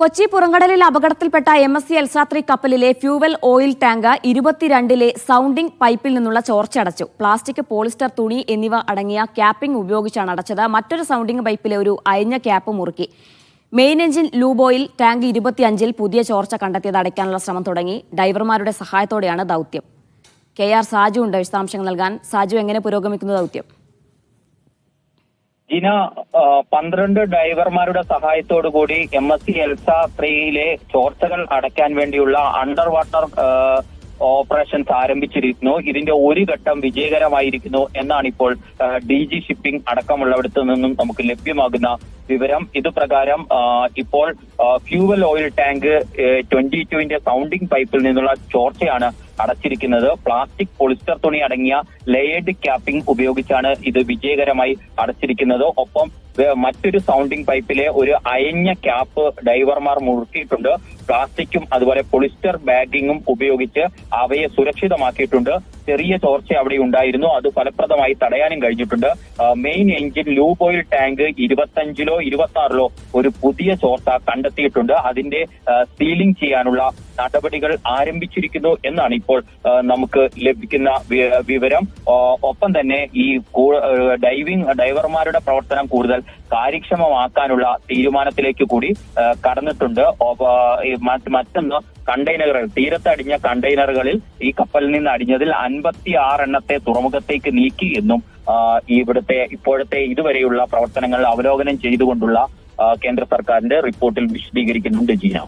കൊച്ചി പുറങ്കടലിൽ അപകടത്തിൽപ്പെട്ട M S C Elsa three കപ്പലിലെ fuel oil tank ഇരുപത്തിരണ്ടിലെ സൗണ്ടിംഗ് പൈപ്പിൽ നിന്നുള്ള ചോർച്ച അടച്ചു പ്ലാസ്റ്റിക് പോളിസ്റ്റർ തുണി എന്നിവ അടങ്ങിയ ക്യാപ്പിംഗ് ഉപയോഗിച്ചാണ് അടച്ചത്. മറ്റൊരു സൗണ്ടിംഗ് പൈപ്പിലെ ഒരു അയഞ്ഞ ക്യാപ്പ് മുറുക്കി. മെയിൻ എഞ്ചിൻ ലൂബോയിൽ ടാങ്ക് ഇരുപത്തിയഞ്ചിൽ പുതിയ ചോർച്ച കണ്ടെത്തിയത് അടയ്ക്കാനുള്ള ശ്രമം തുടങ്ങി. ഡൈവർമാരുടെ സഹായത്തോടെയാണ് ദൗത്യം. കെ ആർ സാജു ഉണ്ട്. വിശദാംശങ്ങൾ നൽകാൻ സാജു എങ്ങനെ പുരോഗമിക്കുന്നു ദൗത്യം? ആ, പന്ത്രണ്ട് ഡ്രൈവർമാരുടെ സഹായത്തോടു കൂടി M S C Elsa three ചോർച്ചകൾ അടയ്ക്കാൻ വേണ്ടിയുള്ള അണ്ടർ വാട്ടർ ഓപ്പറേഷൻസ് ആരംഭിച്ചിരിക്കുന്നു. ഇതിന്റെ ഒരു ഘട്ടം വിജയകരമായിരിക്കുന്നു എന്നാണ് ഇപ്പോൾ ഡി ജി ഷിപ്പിംഗ് അടക്കമുള്ളവിടത്തു നിന്നും നമുക്ക് ലഭ്യമാകുന്ന വിവരം. ഇത് പ്രകാരം ഇപ്പോൾ ഫ്യൂവൽ ഓയിൽ ടാങ്ക് ട്വന്റി ടുവിന്റെ സൗണ്ടിംഗ് പൈപ്പിൽ നിന്നുള്ള ചോർച്ചയാണ് അടച്ചിരിക്കുന്നത്. പ്ലാസ്റ്റിക് പൊളിസ്റ്റർ തുണി അടങ്ങിയ ലെയേർഡ് ക്യാപ്പിംഗ് ഉപയോഗിച്ചാണ് ഇത് വിജയകരമായി അടച്ചിരിക്കുന്നത്. ഒപ്പം മറ്റൊരു സൗണ്ടിങ് പൈപ്പിലെ ഒരു അയഞ്ഞ ക്യാപ്പ് ഡൈവർമാർ മുറുക്കിയിട്ടുണ്ട്. പ്ലാസ്റ്റിക്കും അതുപോലെ പൊളിസ്റ്റർ ബാഗിങ്ങും ഉപയോഗിച്ച് അവയെ സുരക്ഷിതമാക്കിയിട്ടുണ്ട്. ചെറിയ ചോർച്ച അവിടെ ഉണ്ടായിരുന്നു. അത് ഫലപ്രദമായി തടയാനും കഴിഞ്ഞിട്ടുണ്ട്. Main engine lube oil tank ഇരുപത്തഞ്ചിലോ ഇരുപത്തി ആറിലോ ഒരു പുതിയ ചോർച്ച കണ്ടെത്തിയിട്ടുണ്ട്. അതിന്റെ സീലിംഗ് ചെയ്യാനുള്ള നടപടികൾ ആരംഭിച്ചിരിക്കുന്നു എന്നാണ് ഇപ്പോൾ നമുക്ക് ലഭിക്കുന്ന വിവരം. ഒപ്പം തന്നെ ഈ ഡൈവിംഗ് ഡൈവർമാരുടെ പ്രവർത്തനം കൂടുതൽ കാര്യക്ഷമമാക്കാനുള്ള തീരുമാനത്തിലേക്ക് കൂടി കടന്നിട്ടുണ്ട്. മറ്റൊന്ന് കണ്ടെയ്നറുകൾ തീരത്തടിഞ്ഞ കണ്ടെയ്നറുകളിൽ ഈ കപ്പലിൽ നിന്ന് അടിഞ്ഞതിൽ അൻപത്തി ആറെണ്ണത്തെ തുറമുഖത്തേക്ക് നീക്കി എന്നും ഇവിടുത്തെ ഇപ്പോഴത്തെ ഇതുവരെയുള്ള പ്രവർത്തനങ്ങൾ അവലോകനം ചെയ്തുകൊണ്ടുള്ള കേന്ദ്ര സർക്കാരിന്റെ റിപ്പോർട്ടിൽ വിശദീകരിക്കുന്നുണ്ട് ജീന.